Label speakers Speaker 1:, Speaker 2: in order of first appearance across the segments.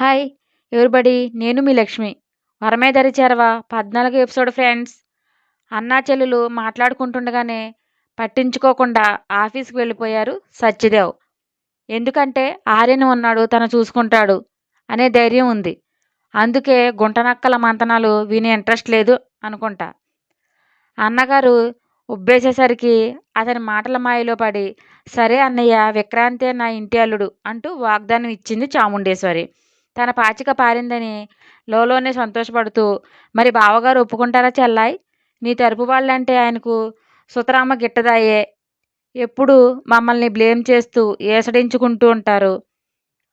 Speaker 1: Hi everybody? నేను మీ లక్ష్మి. వరమేదరి చేరవ? పద్నాలుగు episode friends. అన్నా చెల్లెలు మాట్లాడుకుంటుండగానే పట్టించుకోకుండా ఆఫీస్కి వెళ్ళిపోయారు సత్యదేవ్. ఎందుకంటే ఆర్యన్ ఉన్నాడు తను చూసుకుంటాడు అనే ధైర్యం ఉంది. అందుకే గుంటనక్కల మంతనాలు వినే ఇంట్రెస్ట్ లేదు అనుకుంటా. అన్నగారు ఉబ్బేసేసరికి అతని మాటల మాయలో పడి సరే అన్నయ్య విక్రాంతే నా ఇంటి అల్లుడు అంటూ వాగ్దానం ఇచ్చింది చాముండేశ్వరి. తన పాచిక పారిందని లోలోనే సంతోషపడుతూ మరి బావగారు ఒప్పుకుంటారా చెల్లాయ్? నీ తరపు వాళ్ళంటే ఆయనకు సుతరామ గిట్టదాయే. ఎప్పుడు మమ్మల్ని బ్లేమ్ చేస్తూ ఏసడించుకుంటూ ఉంటారు.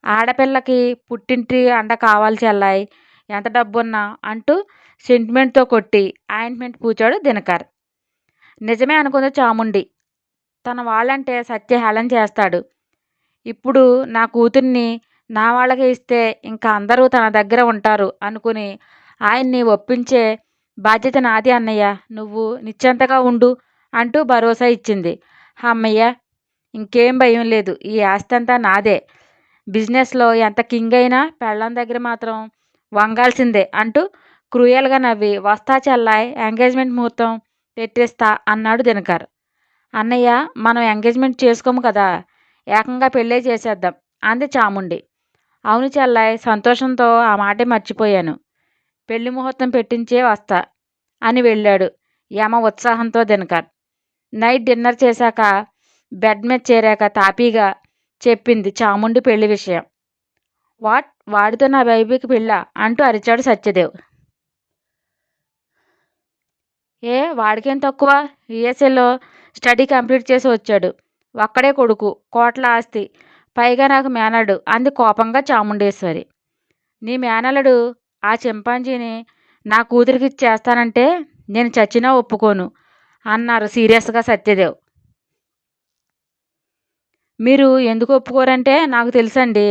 Speaker 1: ఆడపిల్లకి పుట్టింటి అండ కావాలి చెల్లాయ్. ఎంత డబ్బున్నా అంటూ సెంటిమెంట్తో కొట్టి ఆయింట్మెంట్ పూచాడు దినకర్. నిజమే అనుకుంది చాముండి. తన వాళ్ళంటే సత్య హేళన చేస్తాడు. ఇప్పుడు నా కూతుర్ని నా వాళ్ళకి ఇస్తే ఇంకా అందరూ తన దగ్గర ఉంటారు అనుకుని ఆయన్ని ఒప్పించే బాధ్యత నాది అన్నయ్య. నువ్వు నిశ్చంతగా ఉండు అంటూ భరోసా ఇచ్చింది. అమ్మయ్య ఇంకేం భయం లేదు. ఈ ఆస్తి అంతా నాదే. బిజినెస్లో ఎంత కింగ్ అయినా పెళ్ళం దగ్గర మాత్రం వంగాల్సిందే అంటూ క్రూయల్గా నవ్వి వస్తా చెల్లాయ్ ఎంగేజ్మెంట్ ముహూర్తం పెట్టేస్తా అన్నాడు దినకర్. అన్నయ్య మనం ఎంగేజ్మెంట్ చేసుకోము కదా. ఏకంగా పెళ్ళే చేసేద్దాం అంది చాముండి. అవును చెల్లాయ్ సంతోషంతో ఆ మాటే మర్చిపోయాను. పెళ్ళి ముహూర్తం పెట్టించే వస్తా అని వెళ్ళాడు యమ ఉత్సాహంతో దినకర్. నైట్ డిన్నర్ చేశాక బెడ్ మీద చేరాక తాపీగా చెప్పింది చాముండి పెళ్ళి విషయం. వాట్? వాడితో నా బైబీకి పిల్ల అంటూ అరిచాడు సత్యదేవ్. ఏ వాడికేం తక్కువ? యుఎస్ఏలో స్టడీ కంప్లీట్ చేసి వచ్చాడు. ఒక్కడే కొడుకు. కోట్ల ఆస్తి. పైగా నాకు మేనడు అంది కోపంగా చాముండేశ్వరి. నీ మేనల్లుడు ఆ చింపాంజీని నా కూతురికి చేస్తానంటే నేను చచ్చినా ఒప్పుకోను అన్నారు సీరియస్గా సత్యదేవ్. మీరు ఎందుకు ఒప్పుకోరంటే నాకు తెలుసండి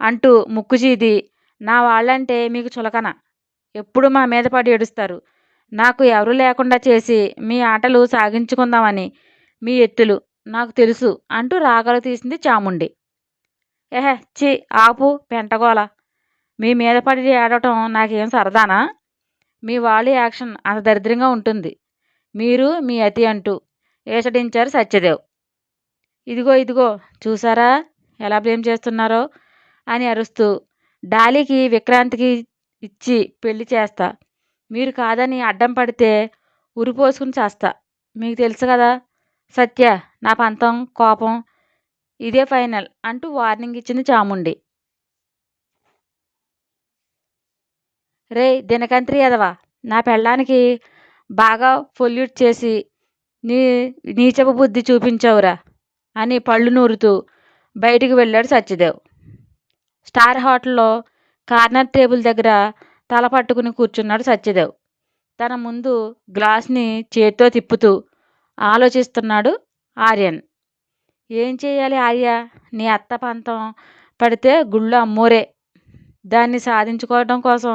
Speaker 1: అంటూ ముక్కుచీది. నా వాళ్ళంటే మీకు చులకన. ఎప్పుడు మా మీద పడి ఏడుస్తారు. నాకు ఎవరు లేకుండా చేసి మీ ఆటలు సాగించుకుందామని మీ ఎత్తులు నాకు తెలుసు అంటూ రాగలు తీసింది చాముండి. ఏహే చి ఆపు పెంటగోల మీ మీద పడి ఏడవటం నాకేం సరదానా? మీ వాళ్ళు యాక్షన్ అంత దరిద్రంగా ఉంటుంది. మీరు మీ అతి అంటూ ఏసడించారు సత్యదేవ్. ఇదిగో ఇదిగో చూసారా ఎలా బ్లేమ్ చేస్తున్నారో అని అరుస్తూ డాలీకి విక్రాంతికి ఇచ్చి పెళ్ళి చేస్తా. మీరు కాదని అడ్డం పడితే ఉరిపోసుకుని చేస్తా. మీకు తెలుసు కదా సత్య నా పంతం కోపం ఇదే ఫైనల్ అంటూ వార్నింగ్ ఇచ్చింది చాముండి. రే దినకంత్రి ఎదవా నా పెళ్ళానికి బాగా పొల్యూట్ చేసి నీ నీచపు బుద్ధి చూపించావురా అని పళ్ళు నూరుతూ బయటికి వెళ్ళాడు సత్యదేవ్. స్టార్ హోటల్లో కార్నర్ టేబుల్ దగ్గర తల పట్టుకుని కూర్చున్నాడు సత్యదేవ్. తన ముందు గ్లాస్ని చేత్తో తిప్పుతూ ఆలోచిస్తున్నాడు ఆర్యన్. ఏం చేయాలి ఆర్య? నీ అత్త పంతం పడితే గుళ్ళు అమ్మోరే. దాన్ని సాధించుకోవడం కోసం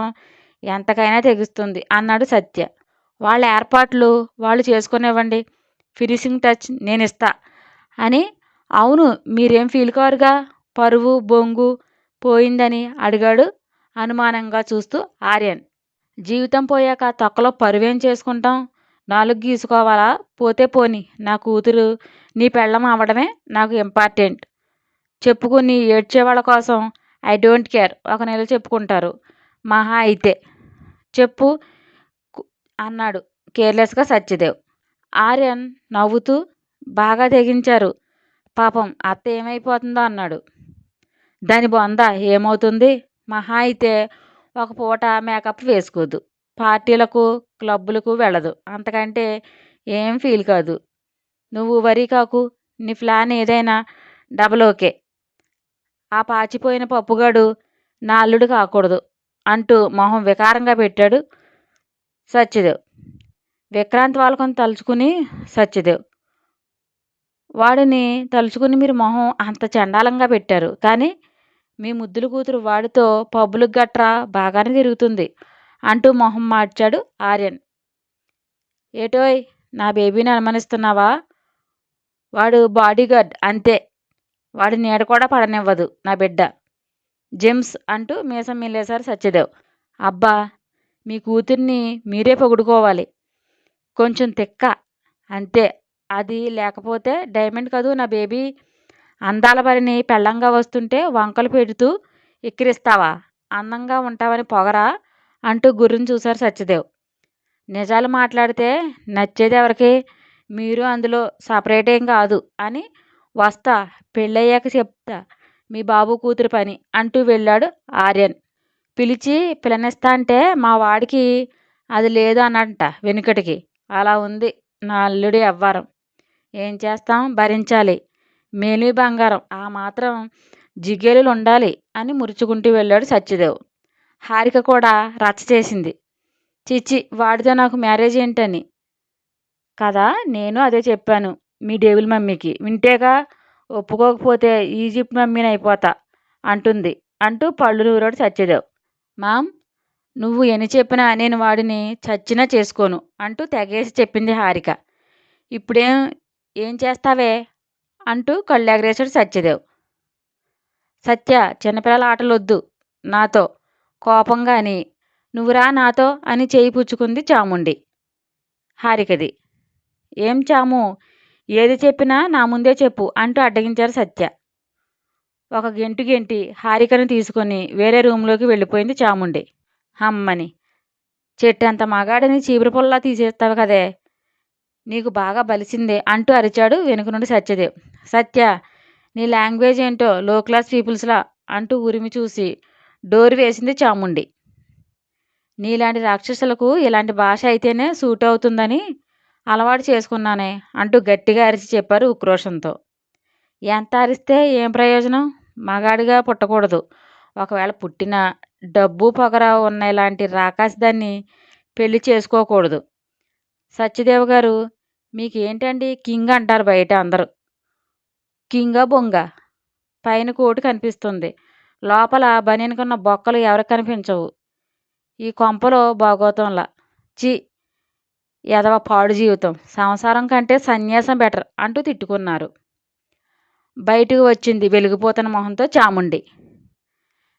Speaker 1: ఎంతకైనా తెగిస్తుంది అన్నాడు సత్య. వాళ్ళ ఏర్పాట్లు వాళ్ళు చేసుకునివ్వండి. ఫినిషింగ్ టచ్ నేను ఇస్తా అని అవును మీరేం ఫీల్ కారుగా? పరువు బొంగు పోయిందని అడిగాడు అనుమానంగా చూస్తూ ఆర్యన్. జీవితం పోయాక తొక్కలో పరువేం చేసుకుంటాం? నాలుగు గీసుకోవాలా? పోతే పోని నా కూతురు నీ పెళ్ళం అవ్వడమే నాకు ఇంపార్టెంట్ చెప్పుకుని ఏడ్చే వాళ్ళ కోసం ఐ డోంట్ కేర్ ఒక నెల చెప్పుకుంటారు. మహా అయితే. చెప్పు అన్నాడు కేర్లెస్గా సత్యదేవ్. ఆర్యన్ నవ్వుతూ బాగా తెగించారు. పాపం అత్త ఏమైపోతుందో అన్నాడు. దాని బొంద ఏమవుతుంది? మహా అయితే ఒక పూట మేకప్ వేసుకోదు. పార్టీలకు క్లబ్బులకు వెళ్ళదు. అంతకంటే ఏం ఫీల్ కాదు. నువ్వు వరి కాకు నీ ప్లాన్ ఏదైనా డబల్ ఓకే ఆ పాచిపోయిన పప్పుగాడు నా అల్లుడు కాకూడదు అంటూ మొహం వికారంగా పెట్టాడు సత్యదేవ్. విక్రాంత్ వాళ్ళకొని తలుచుకుని సత్యదేవ్. వాడిని తలుచుకుని మీరు మొహం అంత చండాలంగా పెట్టారు కానీ మీ ముద్దుల కూతురు వాడితో పబ్బులకు గట్రా బాగానే తిరుగుతుంది అంటూ మొహం మార్చాడు ఆర్యన్. ఏటోయ్ నా బేబీని అనుమానిస్తున్నావా? వాడు బాడీగార్డ్ అంతే. వాడి నీడ కూడా పడనివ్వదు నా బిడ్డ. జెమ్స్ అంటూ మీసం మిల్లేశారు సత్యదేవ్. అబ్బా మీ కూతుర్ని మీరే పొగుడుకోవాలి. కొంచెం తిక్క. అంతే. అది లేకపోతే డైమండ్ కదూ నా బేబీ. అందాల బరిని పెళ్ళంగా వస్తుంటే వంకలు పెడుతూ ఎక్కిరిస్తావా? అందంగా ఉంటావని పొగరా అంటూ గుర్రుని చూశారు సత్యదేవ్. నిజాలు మాట్లాడితే నచ్చేది ఎవరికి? మీరు అందులో సపరేట్ ఏం కాదు అని వస్తా. పెళ్ళయ్యాక చెప్తా. మీ బాబు కూతురు పని అంటూ వెళ్ళాడు ఆర్యన్. పిలిచి పిలనిస్తా అంటే మా వాడికి అది లేదు అనంట వెనుకటికి. అలా ఉంది నా అల్లుడి అవ్వారం. ఏం చేస్తాం? భరించాలి. మేలి బంగారం. ఆ మాత్రం జిగేలులు ఉండాలి అని మురుచుకుంటూ వెళ్ళాడు సత్యదేవ్. హారిక కూడా రచ్చ చేసింది. చిచ్చి వాడితో నాకు మ్యారేజ్ ఏంటని? కదా నేను అదే చెప్పాను మీ డేవిల్ మమ్మీకి. వింటేగా ఒప్పుకోకపోతే ఈజిప్ట్ మమ్మీని అయిపోతా అంటుంది. అంటూ పళ్ళు నూరాడు సత్యదేవ్ మామ్ నువ్వు ఎన్ని చెప్పినా నేను వాడిని చచ్చినా చేసుకోను అంటూ తెగేసి చెప్పింది హారిక. ఇప్పుడేం ఏం చేస్తావే? అంటూ కళ్ళెగరేశాడు సత్యదేవ్ సత్య చిన్నపిల్లల ఆటలొద్దు నాతో కోపంగా అని. నువ్వురా నాతో అని చేయి పుచ్చుకుంది చాముండి. హారికది. ఏం చాము? ఏది చెప్పినా నా ముందే చెప్పు అంటూ అడ్డగించారు సత్య. ఒక గెంటు గెంటి హారికను తీసుకొని వేరే రూమ్లోకి వెళ్ళిపోయింది చాముండి. అమ్మని. చెట్టంత మగాడిని చీపురు పొల్లా తీసేస్తావు కదే. నీకు బాగా బలిసిందే అంటూ అరిచాడు వెనుక నుండి సత్యదేవ్. సత్య నీ లాంగ్వేజ్ ఏంటో లో క్లాస్ పీపుల్స్లా అంటూ ఉరిమి చూసి డోర్ వేసింది చాముండి. నీలాంటి రాక్షసులకు ఇలాంటి భాష అయితేనే సూట్ అవుతుందని అలవాటు చేసుకున్నానే అంటూ గట్టిగా అరిచి చెప్పారు ఉక్రోషంతో. ఎంత అరిస్తే ఏం ప్రయోజనం? మగాడిగా పుట్టకూడదు. ఒకవేళ పుట్టినా డబ్బు పొగర ఉన్న ఇలాంటి రాకాసిదాన్ని పెళ్ళి చేసుకోకూడదు. సత్యదేవ్ గారు మీకు ఏంటండి కింగ్ అంటారు బయట అందరూ. కింగా బొంగ. పైన కోటు కనిపిస్తుంది. లోపల బనీనుకున్న బొక్కలు ఎవరికి కనిపించవు. ఈ కొంపలో బాగోతంలా. చి ఎదవ పాడు జీవితం. సంసారం కంటే సన్యాసం బెటర్ అంటూ తిట్టుకున్నారు. బయటకు వచ్చింది వెలిగిపోతున్న మొహంతో చాముండి.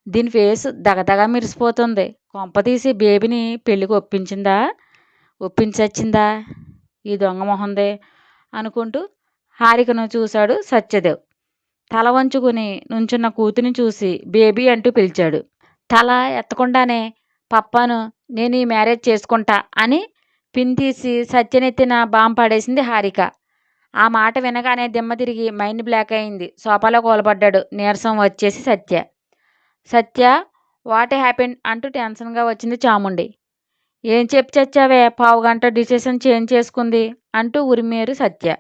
Speaker 1: దీని ఫేస్ దగదగా మెరిసిపోతుంది. కొంప తీసి బేబీని పెళ్ళికి ఒప్పించిందా? ఒప్పించచ్చిందా? ఈ దొంగ మొహందే అనుకుంటూ హారికను చూశాడు సత్యదేవ్. తల వంచుకుని నుంచున్న కూతుని చూసి బేబీ అంటూ పిలిచాడు. తల ఎత్తకుండానే పప్పాను నేను ఈ మ్యారేజ్ చేసుకుంటా అని పిన్ తీసి సత్యనెత్తిన బాంబు పడేసింది హారిక. ఆ మాట వినగానే దిమ్మ తిరిగి మైండ్ బ్లాక్ అయింది. సోఫాలో కూలబడ్డాడు. నీరసం వచ్చేసి సత్య. సత్య వాట్ హ్యాపెన్ అంటూ టెన్షన్గా వచ్చింది చాముండి. ఏం చెప్పి చచ్చావే? పావు గంట డిసిషన్ చేంజ్ చేసుకుంది అంటూ ఉరిమేరు సత్య.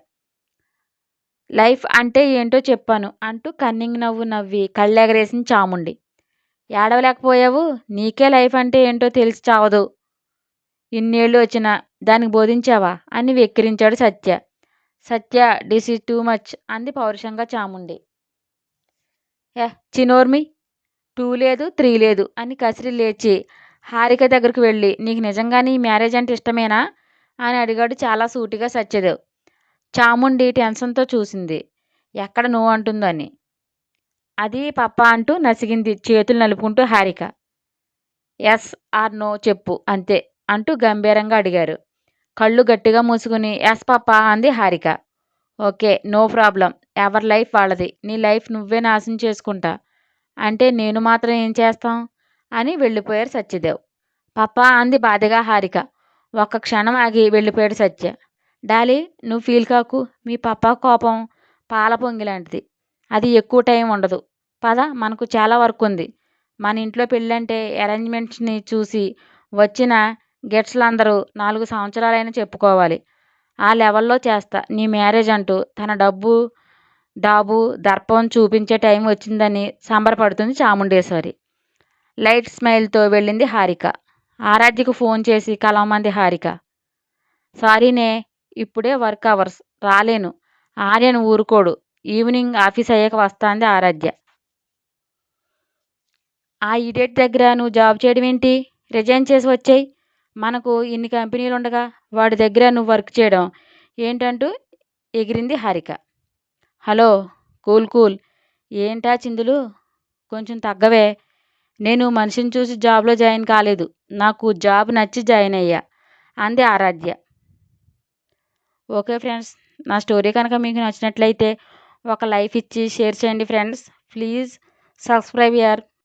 Speaker 1: లైఫ్ అంటే ఏంటో చెప్పాను అంటూ కన్నింగ్ నవ్వు నవ్వి కళ్ళెగరేసింది చాముండి. ఏడవలేకపోయావు? నీకే లైఫ్ అంటే ఏంటో తెలిసి చావదు. ఇన్నేళ్ళు వచ్చినా దానికి బోధించావా? అని వెక్కిరించాడు Satya. Satya this is too much అంది పౌరుషంగా చాముండి. ఏ చినోర్మి. టూ లేదు త్రీ లేదు అని కసిరి లేచి హారిక దగ్గరకు వెళ్ళి నీకు నిజంగానే ఈ మ్యారేజ్ అంటే ఇష్టమేనా? అని అడిగాడు చాలా సూటిగా సత్యదేవ్. చాముండి టెన్షన్తో చూసింది. ఎక్కడ నువ్వు అంటుందో అని. అది పప్ప అంటూ నసిగింది చేతులు నలుపుకుంటూ హారిక. ఎస్ ఆర్ నో చెప్పు అంతే. అంటూ గంభీరంగా అడిగారు. కళ్ళు గట్టిగా మూసుకుని ఎస్ పప్ప అంది హారిక. Okay no problem. ఎవరి లైఫ్ వాళ్ళది. నీ లైఫ్ నువ్వే నాశనం చేసుకుంటా. అంటే నేను మాత్రం ఏం చేస్తాం? అని వెళ్ళిపోయారు సత్యదేవ్. పప్ప అంది బాధగా హారిక. ఒక్క క్షణం ఆగి వెళ్ళిపోయాడు సత్య. డాలీ నువ్వు ఫీల్ కాకు. మీ పప్ప కోపం పాల పొంగి లాంటిది. అది ఎక్కువ టైం ఉండదు. పద మనకు చాలా వర్క్ ఉంది. మన ఇంట్లో పెళ్ళంటే అరేంజ్మెంట్స్ని చూసి వచ్చిన గెస్ట్లు అందరూ నాలుగు సంవత్సరాలైనా చెప్పుకోవాలి. ఆ లెవెల్లో చేస్తా. నీ మ్యారేజ్ అంటూ తన డబ్బు డాబు దర్పం చూపించే టైం వచ్చిందని సంబరపడుతుంది చాముండేశ్వరి. లైట్ స్మైల్తో వెళ్ళింది హారిక. ఆరాధ్యకు ఫోన్ చేసి కలవమంది హారిక. సారీనే ఇప్పుడే వర్క్ అవర్స్. రాలేను. ఆర్యన్ ఊరుకోడు. ఈవినింగ్ ఆఫీస్ అయ్యాక వస్తాంది ఆరాధ్య. ఆ ఈడేట్ దగ్గర నువ్వు జాబ్ చేయడం ఏంటి? రిజైన్ చేసి వచ్చాయి. మనకు ఇన్ని కంపెనీలు ఉండగా వాడి దగ్గర నువ్వు వర్క్ చేయడం ఏంటంటూ ఎగిరింది హారిక. Hello cool cool. ఏంటా చిందులు? కొంచెం తగ్గవే. నేను మనిషిని చూసి జాబ్లో జాయిన్ కాలేదు. నాకు జాబ్ నచ్చి జాయిన్ అయ్యా అంది ఆరాధ్య. ఓకే ఫ్రెండ్స్ నా స్టోరీ కనుక మీకు నచ్చినట్లయితే ఒక లైఫ్ ఇచ్చి షేర్ చేయండి ఫ్రెండ్స్. Please subscribe your